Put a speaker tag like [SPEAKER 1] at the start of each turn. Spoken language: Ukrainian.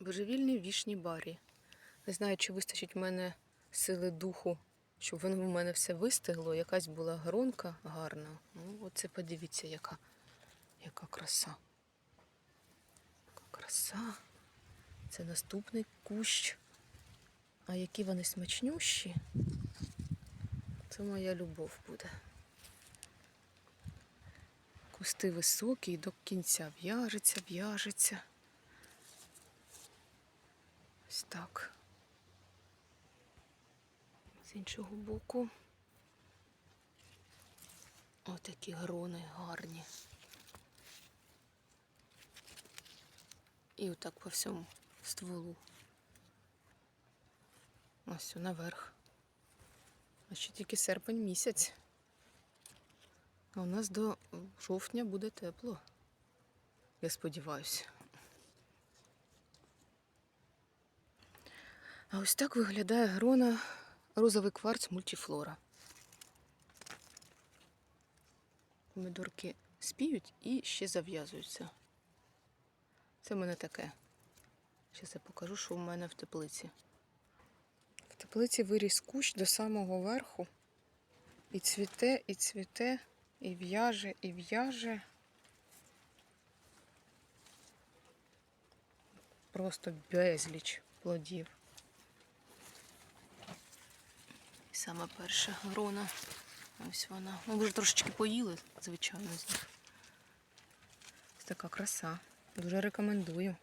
[SPEAKER 1] Божевільні вішні барі. Не знаю, чи вистачить в мене сили духу, щоб воно в мене все вистигло. Якась була гронка гарна. Ну, оце подивіться, яка, яка краса. Яка краса. Це наступний кущ. А які вони смачнющі. Це моя любов буде. Кусти високі і до кінця в'яжеться, в'яжеться. Ось так. З іншого боку. Отакі грони гарні. І отак по всьому стволу. Ось наверх. А ще тільки серпень місяць. А у нас до жовтня буде тепло. Я сподіваюся. А ось так виглядає грона розовий кварц мультифлора. Помідорки спіють і ще зав'язуються. Це в мене таке. Зараз я покажу, що в мене в теплиці. В теплиці виріс кущ до самого верху. І цвіте, і цвіте, і в'яже, і в'яже. Просто безліч плодів. Саме перша грона. Ось вона. Ну, вже трошечки поїли, звичайно, з них. Ось така краса. Дуже рекомендую.